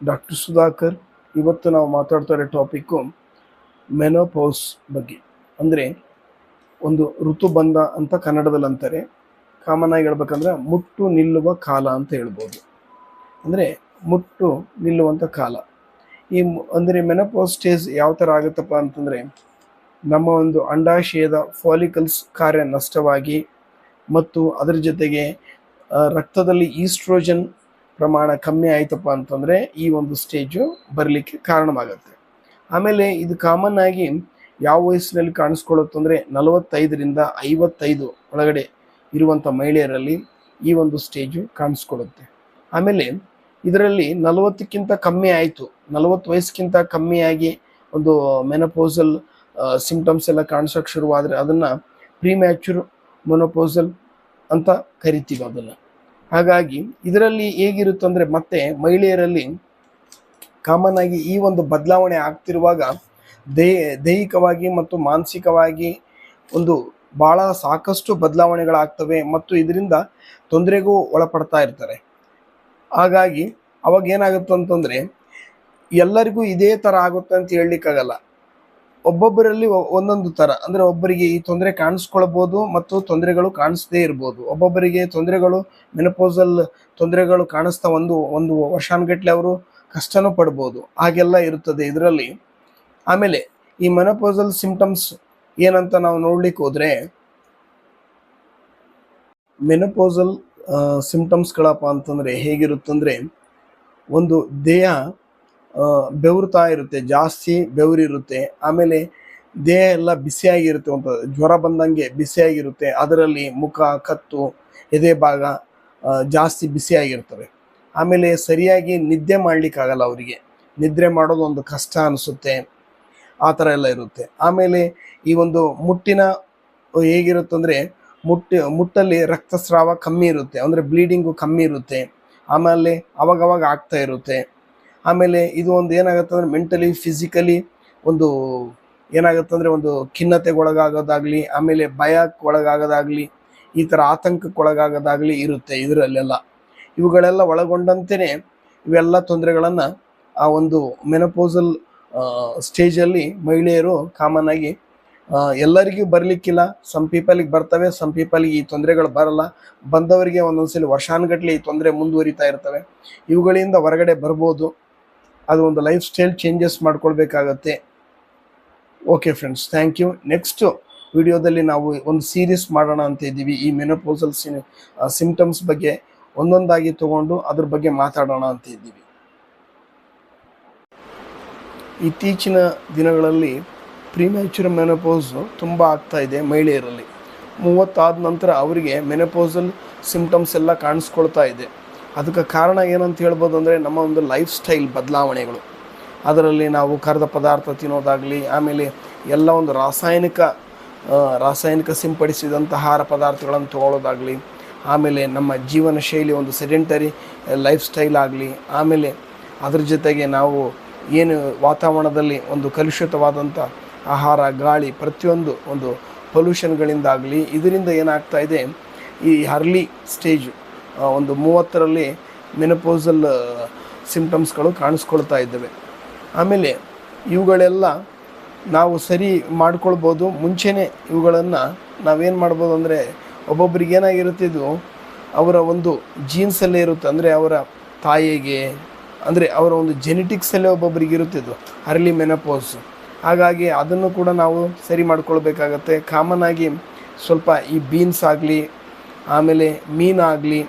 Doctor Sudhakar ಇವತ್ತು ನಾವು ಮಾತಾಡ್ತಾ ಇರೋ ಟಾಪಿಕ್ಕು ಮೆನೋಪೌಸ್ ಬಗ್ಗೆ. ಅಂದರೆ ಒಂದು ಋತುಬಂಧ ಅಂತ ಕನ್ನಡದಲ್ಲಿ ಅಂತಾರೆ ಕಾಮನ್ ಆಗಿ ಹೇಳ್ಬೇಕಂದ್ರೆ ಮುಟ್ಟು ನಿಲ್ಲುವ ಕಾಲ ಅಂತ ಹೇಳ್ಬೋದು. ಅಂದರೆ ಮುಟ್ಟು ನಿಲ್ಲುವಂಥ ಕಾಲ. ಈ ಅಂದರೆ ಮೆನೋಪೌಸ್ ಸ್ಟೇಜ್ ಯಾವ ಥರ ಆಗುತ್ತಪ್ಪ ಅಂತಂದರೆ ನಮ್ಮ ಒಂದು ಅಂಡಾಶಯದ ಫಾಲಿಕಲ್ಸ್ ಕಾರ್ಯ ನಷ್ಟವಾಗಿ ಮತ್ತು ಅದರ ಜೊತೆಗೆ ರಕ್ತದಲ್ಲಿ ಈಸ್ಟ್ರೋಜನ್ ಪ್ರಮಾಣ ಕಮ್ಮಿ ಆಯ್ತಪ್ಪ ಅಂತಂದರೆ ಈ ಒಂದು ಸ್ಟೇಜು ಬರಲಿಕ್ಕೆ ಕಾರಣವಾಗುತ್ತೆ. ಆಮೇಲೆ ಇದು ಕಾಮನ್ ಆಗಿ ಯಾವ ವಯಸ್ಸಿನಲ್ಲಿ ಕಾಣಿಸ್ಕೊಳ್ಳುತ್ತಂದರೆ ನಲವತ್ತೈದರಿಂದ ಐವತ್ತೈದು ಒಳಗಡೆ ಇರುವಂಥ ಮಹಿಳೆಯರಲ್ಲಿ ಈ ಒಂದು ಸ್ಟೇಜು ಕಾಣಿಸ್ಕೊಳ್ಳುತ್ತೆ. ಆಮೇಲೆ ಇದರಲ್ಲಿ ನಲವತ್ತಕ್ಕಿಂತ ಕಮ್ಮಿ ಆಯಿತು, ನಲವತ್ತು ವಯಸ್ಸಿಗಿಂತ ಕಮ್ಮಿಯಾಗಿ ಒಂದು ಮೆನಪೋಸಲ್ ಸಿಂಪ್ಟಮ್ಸ್ ಎಲ್ಲ ಕಾಣಿಸೋಕೆ ಶುರುವಾದರೆ ಅದನ್ನು ಪ್ರೀಮ್ಯಾಚುರ್ ಮೊನೋಪೋಸಲ್ ಅಂತ ಕರಿತೀವಿ ಅದನ್ನು. ಹಾಗಾಗಿ ಇದರಲ್ಲಿ ಹೇಗಿರುತ್ತಂದ್ರೆ ಮತ್ತೆ ಮಹಿಳೆಯರಲ್ಲಿ ಕಾಮನ್ ಆಗಿ ಈ ಒಂದು ಬದಲಾವಣೆ ಆಗ್ತಿರುವಾಗ ದೇ, ದೈಹಿಕವಾಗಿ ಮತ್ತು ಮಾನಸಿಕವಾಗಿ ಒಂದು ಭಾಳ ಸಾಕಷ್ಟು ಬದಲಾವಣೆಗಳಾಗ್ತವೆ ಮತ್ತು ಇದರಿಂದ ತೊಂದರೆಗೂ ಒಳಪಡ್ತಾ ಇರ್ತಾರೆ. ಹಾಗಾಗಿ ಅವಾಗ ಏನಾಗುತ್ತೆ ಅಂತಂದರೆ ಎಲ್ಲರಿಗೂ ಇದೇ ಥರ ಆಗುತ್ತೆ ಅಂತ ಹೇಳಲಿಕ್ಕಾಗಲ್ಲ. ಒಬ್ಬೊಬ್ಬರಲ್ಲಿ ಒಂದೊಂದು ಥರ ಅಂದರೆ ಒಬ್ಬರಿಗೆ ಈ ತೊಂದರೆ ಕಾಣಿಸ್ಕೊಳ್ಬೋದು ಮತ್ತು ತೊಂದರೆಗಳು ಕಾಣಿಸ್ದೇ ಇರ್ಬೋದು. ಒಬ್ಬೊಬ್ಬರಿಗೆ ತೊಂದರೆಗಳು ಮೆನಪೋಸಲ್ ತೊಂದರೆಗಳು ಕಾಣಿಸ್ತಾ ಒಂದು ಒಂದು ವರ್ಷಾನ್ಗಟ್ಲೆ ಅವರು ಕಷ್ಟನೂ ಪಡ್ಬೋದು. ಹಾಗೆಲ್ಲ ಇರುತ್ತದೆ ಇದರಲ್ಲಿ. ಆಮೇಲೆ ಈ ಮೆನಪೋಸಲ್ ಸಿಂಪ್ಟಮ್ಸ್ ಏನಂತ ನಾವು ನೋಡ್ಲಿಕ್ಕೆ ಹೋದ್ರೆ ಮೆನಪೋಸಲ್ ಸಿಂಪ್ಟಮ್ಸ್ಗಳಪ್ಪ ಅಂತಂದರೆ ಹೇಗಿರುತ್ತಂದರೆ, ಒಂದು ದೇಹ ಬೆವರ್ತಾ ಇರುತ್ತೆ, ಜಾಸ್ತಿ ಬೆವರಿರುತ್ತೆ. ಆಮೇಲೆ ದೇಹ ಎಲ್ಲ ಬಿಸಿಯಾಗಿರುತ್ತೆ ಒಂದು ಜ್ವರ ಬಂದಂಗೆ ಬಿಸಿಯಾಗಿರುತ್ತೆ. ಅದರಲ್ಲಿ ಮುಖ, ಕತ್ತು, ಎದೆ ಭಾಗ ಜಾಸ್ತಿ ಬಿಸಿಯಾಗಿರ್ತವೆ. ಆಮೇಲೆ ಸರಿಯಾಗಿ ನಿದ್ದೆ ಮಾಡಲಿಕ್ಕಾಗಲ್ಲ ಅವರಿಗೆ. ನಿದ್ರೆ ಮಾಡೋದು ಒಂದು ಕಷ್ಟ ಅನಿಸುತ್ತೆ. ಆ ಥರ ಎಲ್ಲ ಇರುತ್ತೆ. ಆಮೇಲೆ ಈ ಒಂದು ಮುಟ್ಟಿನ ಹೇಗಿರುತ್ತಂದರೆ ಮುಟ್ಟಿ, ಮುಟ್ಟಲ್ಲಿ ರಕ್ತಸ್ರಾವ ಕಮ್ಮಿ ಇರುತ್ತೆ. ಅಂದರೆ ಬ್ಲೀಡಿಂಗು ಕಮ್ಮಿ ಇರುತ್ತೆ. ಆಮೇಲೆ ಅವಾಗವಾಗ ಆಗ್ತಾ ಇರುತ್ತೆ. ಆಮೇಲೆ ಇದು ಒಂದು ಏನಾಗುತ್ತೆ ಅಂದ್ರೆ ಮೆಂಟಲಿ ಫಿಸಿಕಲಿ ಒಂದು ಏನಾಗುತ್ತೆ ಅಂದರೆ ಒಂದು ಖಿನ್ನತೆಗೆ ಒಳಗಾಗೋದಾಗ್ಲಿ ಆಮೇಲೆ ಭಯಕ್ಕೆ ಒಳಗಾಗೋದಾಗ್ಲಿ ಈ ಥರ ಆತಂಕಕ್ಕೆ ಒಳಗಾಗೋದಾಗ್ಲಿ ಇರುತ್ತೆ ಇದರಲ್ಲೆಲ್ಲ. ಇವುಗಳೆಲ್ಲ ಒಳಗೊಂಡಂತೆಯೇ ಇವೆಲ್ಲ ತೊಂದರೆಗಳನ್ನು ಆ ಒಂದು ಮೆನಪೋಸಲ್ ಸ್ಟೇಜಲ್ಲಿ ಮಹಿಳೆಯರು ಕಾಮನ್ ಆಗಿ ಎಲ್ಲರಿಗೂ ಬರಲಿಕ್ಕಿಲ್ಲ. ಸಮ್ ಪೀಪಲಿಗೆ ಬರ್ತವೆ ಸಮ್ ಪೀಪಲಿಗೆ ಈ ತೊಂದರೆಗಳು ಬರಲ್ಲ. ಬಂದವರಿಗೆ ಒಂದೊಂದ್ಸಲಿ ವರ್ಷಾನುಗಟ್ಲೆ ಈ ತೊಂದರೆ ಮುಂದುವರಿತಾ ಇರ್ತವೆ. ಇವುಗಳಿಂದ ಹೊರಗಡೆ ಬರ್ಬೋದು. ಅದು ಒಂದು life style changes ಮಾಡ್ಕೊಳ್ಬೇಕಾಗತ್ತೆ. Okay friends thank you next ವಿಡಿಯೋದಲ್ಲಿ ನಾವು ಒಂದು ಸೀರೀಸ್ ಮಾಡೋಣ ಅಂತ ಇದ್ದೀವಿ. ಈ ಮೆನೋಪೋಸಲ್ ಸಿಂಪ್ಟಮ್ಸ್ ಬಗ್ಗೆ ಒಂದೊಂದಾಗಿ ತಗೊಂಡು ಅದ್ರ ಬಗ್ಗೆ ಮಾತಾಡೋಣ ಅಂತ ಇದ್ದೀವಿ. ಇತ್ತೀಚಿನ ದಿನಗಳಲ್ಲಿ ಪ್ರಿಮ್ಯಾಚುರ್ ಮೆನೋಪೋಸ್ ತುಂಬ ಆಗ್ತಾ ಇದೆ ಮಹಿಳೆಯರಲ್ಲಿ. ಮೂವತ್ತಾದ ನಂತರ ಅವರಿಗೆ ಮೆನೋಪೋಸಲ್ ಸಿಂಪ್ಟಮ್ಸ್ ಎಲ್ಲ ಕಾಣಿಸ್ಕೊಳ್ತಾ ಇದೆ. ಅದಕ್ಕೆ ಕಾರಣ ಏನಂತ ಹೇಳ್ಬೋದು ಅಂದರೆ ನಮ್ಮ ಒಂದು ಲೈಫ್ ಸ್ಟೈಲ್ ಬದಲಾವಣೆಗಳು. ಅದರಲ್ಲಿ ನಾವು ಕರೆದ ಪದಾರ್ಥ ತಿನ್ನೋದಾಗಲಿ, ಆಮೇಲೆ ಎಲ್ಲ ಒಂದು ರಾಸಾಯನಿಕ ರಾಸಾಯನಿಕ ಸಿಂಪಡಿಸಿದಂಥ ಆಹಾರ ಪದಾರ್ಥಗಳನ್ನು ತಗೊಳ್ಳೋದಾಗಲಿ, ಆಮೇಲೆ ನಮ್ಮ ಜೀವನ ಶೈಲಿ ಒಂದು ಸೆಡೆಂಟರಿ ಲೈಫ್ ಸ್ಟೈಲ್ ಆಗಲಿ, ಆಮೇಲೆ ಅದ್ರ ಜೊತೆಗೆ ನಾವು ಏನು ವಾತಾವರಣದಲ್ಲಿ ಒಂದು ಕಲುಷಿತವಾದಂಥ ಆಹಾರ, ಗಾಳಿ ಪ್ರತಿಯೊಂದು ಒಂದು ಪೊಲ್ಯೂಷನ್ಗಳಿಂದಾಗಲಿ ಇದರಿಂದ ಏನಾಗ್ತಾ ಇದೆ, ಈ ಅರ್ಲಿ ಸ್ಟೇಜ್ ಒಂದು ಮೂವತ್ತರಲ್ಲಿ ಮೆನಪೋಸಲ್ ಸಿಂಪ್ಟಮ್ಸ್ಗಳು ಕಾಣಿಸ್ಕೊಳ್ತಾ ಇದ್ದಾವೆ. ಆಮೇಲೆ ಇವುಗಳೆಲ್ಲ ನಾವು ಸರಿ ಮಾಡ್ಕೊಳ್ಬೋದು. ಮುಂಚೆನೇ ಇವುಗಳನ್ನು ನಾವೇನು ಮಾಡ್ಬೋದು ಅಂದರೆ ಒಬ್ಬೊಬ್ರಿಗೆ ಏನಾಗಿರುತ್ತೆ ಇದು, ಅವರ ಒಂದು ಜೀನ್ಸಲ್ಲೇ ಇರುತ್ತೆ. ಅಂದರೆ ಅವರ ತಾಯಿಗೆ, ಅಂದರೆ ಅವರ ಒಂದು ಜೆನೆಟಿಕ್ಸಲ್ಲೇ ಒಬ್ಬೊಬ್ಬರಿಗೆ ಇರುತ್ತಿದ್ದು ಅರ್ಲಿ ಮೆನಪೋಸ್ ಹಾಗಾಗಿ ಅದನ್ನು ಕೂಡ ನಾವು ಸರಿ ಮಾಡ್ಕೊಳ್ಬೇಕಾಗತ್ತೆ. ಕಾಮನ್ ಆಗಿ ಸ್ವಲ್ಪ ಈ ಬೀನ್ಸ್ ಆಗಲಿ, ಆಮೇಲೆ ಮೀನಾಗಲಿ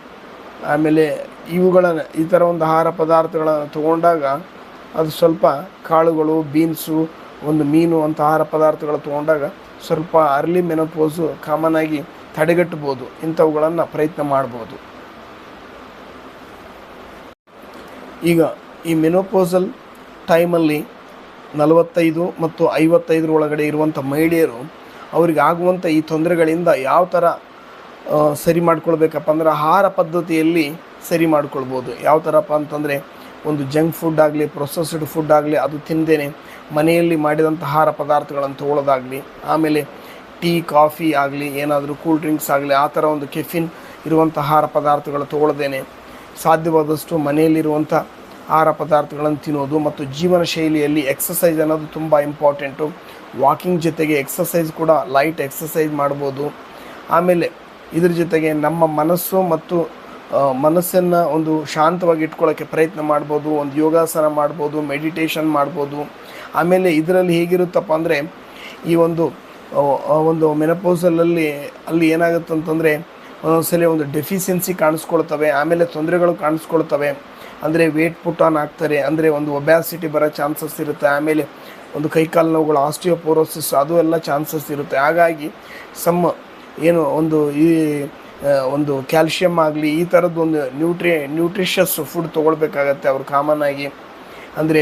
ಆಮೇಲೆ ಇವುಗಳನ್ನು ಈ ಥರ ಒಂದು ಆಹಾರ ಪದಾರ್ಥಗಳನ್ನು ತಗೊಂಡಾಗ ಅದು ಸ್ವಲ್ಪ ಕಾಳುಗಳು, ಬೀನ್ಸು, ಒಂದು ಮೀನು ಅಂತ ಆಹಾರ ಪದಾರ್ಥಗಳು ತೊಗೊಂಡಾಗ ಸ್ವಲ್ಪ ಅರ್ಲಿ ಮೆನೋಪೋಸು ಕಾಮನ್ ಆಗಿ ತಡೆಗಟ್ಟಬೋದು ಇಂಥವುಗಳನ್ನು ಪ್ರಯತ್ನ ಮಾಡ್ಬೋದು. ಈಗ ಈ ಮೆನೋಪೋಸಲ್ ಟೈಮಲ್ಲಿ ನಲವತ್ತೈದು ಮತ್ತು ಐವತ್ತೈದರ ಒಳಗಡೆ ಇರುವಂಥ ಮಹಿಳೆಯರು, ಅವ್ರಿಗೆ ಆಗುವಂಥ ಈ ತೊಂದರೆಗಳಿಂದ ಯಾವ ಥರ ಸರಿ ಮಾಡ್ಕೊಳ್ಬೇಕಪ್ಪ ಅಂದ್ರೆ ಆಹಾರ ಪದ್ಧತಿಯಲ್ಲಿ ಸರಿ ಮಾಡ್ಕೊಳ್ಬೋದು. ಯಾವ ಥರಪ್ಪ ಅಂತಂದರೆ ಒಂದು ಜಂಕ್ ಫುಡ್ ಆಗಲಿ ಪ್ರೊಸೆಸ್ಡ್ ಫುಡ್ ಆಗಲಿ, ಅದು ತಿಂದೇನೆ ಮನೆಯಲ್ಲಿ ಮಾಡಿದಂಥ ಆಹಾರ ಪದಾರ್ಥಗಳನ್ನು ತೊಗೊಳ್ಳೋದಾಗಲಿ ಆಮೇಲೆ ಟೀ, ಕಾಫಿ ಆಗಲಿ, ಏನಾದರೂ ಕೂಲ್ ಡ್ರಿಂಕ್ಸ್ ಆಗಲಿ, ಆ ಥರ ಒಂದು ಕೆಫಿನ್ ಇರುವಂಥ ಆಹಾರ ಪದಾರ್ಥಗಳು ತೊಗೊಳ್ದೇನೆ ಸಾಧ್ಯವಾದಷ್ಟು ಮನೆಯಲ್ಲಿರುವಂಥ ಆಹಾರ ಪದಾರ್ಥಗಳನ್ನು ತಿನ್ನೋದು ಮತ್ತು ಜೀವನ ಶೈಲಿಯಲ್ಲಿ ಎಕ್ಸಸೈಸ್ ಅನ್ನೋದು ತುಂಬ ಇಂಪಾರ್ಟೆಂಟು ವಾಕಿಂಗ್ ಜೊತೆಗೆ ಎಕ್ಸಸೈಸ್ ಕೂಡ ಲೈಟ್ ಎಕ್ಸಸೈಸ್ ಮಾಡ್ಬೋದು. ಆಮೇಲೆ ಇದ್ರ ಜೊತೆಗೆ ನಮ್ಮ ಮನಸ್ಸು ಮತ್ತು ಮನಸ್ಸನ್ನು ಒಂದು ಶಾಂತವಾಗಿ ಇಟ್ಕೊಳ್ಳೋಕ್ಕೆ ಪ್ರಯತ್ನ ಮಾಡ್ಬೋದು, ಒಂದು ಯೋಗಾಸನ ಮಾಡ್ಬೋದು ಮೆಡಿಟೇಷನ್ ಮಾಡ್ಬೋದು. ಆಮೇಲೆ ಇದರಲ್ಲಿ ಹೇಗಿರುತ್ತಪ್ಪ ಅಂದರೆ, ಈ ಒಂದು ಒಂದು ಮೆನಪೋಸಲಲ್ಲಿ ಅಲ್ಲಿ ಏನಾಗುತ್ತೆ ಅಂತಂದರೆ, ಒಂದೊಂದ್ಸಲಿ ಒಂದು ಡೆಫಿಷಿಯನ್ಸಿ ಕಾಣಿಸ್ಕೊಳ್ತವೆ, ಆಮೇಲೆ ತೊಂದರೆಗಳು ಕಾಣಿಸ್ಕೊಳ್ತವೆ. ಅಂದರೆ ವೇಟ್ ಪುಟ್ ಆನ್ ಆಗ್ತಾರೆ, ಅಂದರೆ ಒಂದು ಒಬ್ಯಾಸಿಟಿ ಬರೋ ಚಾನ್ಸಸ್ ಇರುತ್ತೆ, ಆಮೇಲೆ ಒಂದು ಕೈಕಾಲು ನೋವುಗಳು ಆಸ್ಟಿಯೋಪೋರೋಸಿಸ್ ಅದು ಎಲ್ಲ ಚಾನ್ಸಸ್ ಇರುತ್ತೆ. ಹಾಗಾಗಿ ಸಮ್ಮ ಏನು ಒಂದು ಈ ಒಂದು ಕ್ಯಾಲ್ಶಿಯಮ್ ಆಗಲಿ, ಈ ಥರದ್ದು ಒಂದು ನ್ಯೂಟ್ರಿ ನ್ಯೂಟ್ರಿಷಸ್ ಫುಡ್ ತೊಗೊಳ್ಬೇಕಾಗತ್ತೆ ಅವ್ರು ಕಾಮನ್ ಆಗಿ. ಅಂದರೆ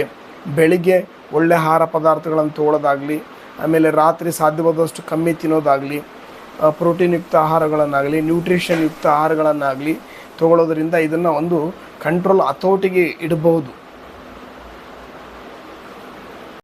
ಬೆಳಿಗ್ಗೆ ಒಳ್ಳೆ ಆಹಾರ ಪದಾರ್ಥಗಳನ್ನು ತೊಗೊಳ್ಳೋದಾಗಲಿ ಆಮೇಲೆ ರಾತ್ರಿ ಸಾಧ್ಯವಾದಷ್ಟು ಕಮ್ಮಿ ತಿನ್ನೋದಾಗಲಿ ಪ್ರೋಟೀನ್ ಯುಕ್ತ ಆಹಾರಗಳನ್ನಾಗಲಿ ನ್ಯೂಟ್ರಿಷನ್ ಯುಕ್ತ ಆಹಾರಗಳನ್ನಾಗಲಿ ತೊಗೊಳ್ಳೋದ್ರಿಂದ ಇದನ್ನು ಒಂದು ಕಂಟ್ರೋಲ್ ಹತೋಟಿಗೆ ಇಡಬಹುದು.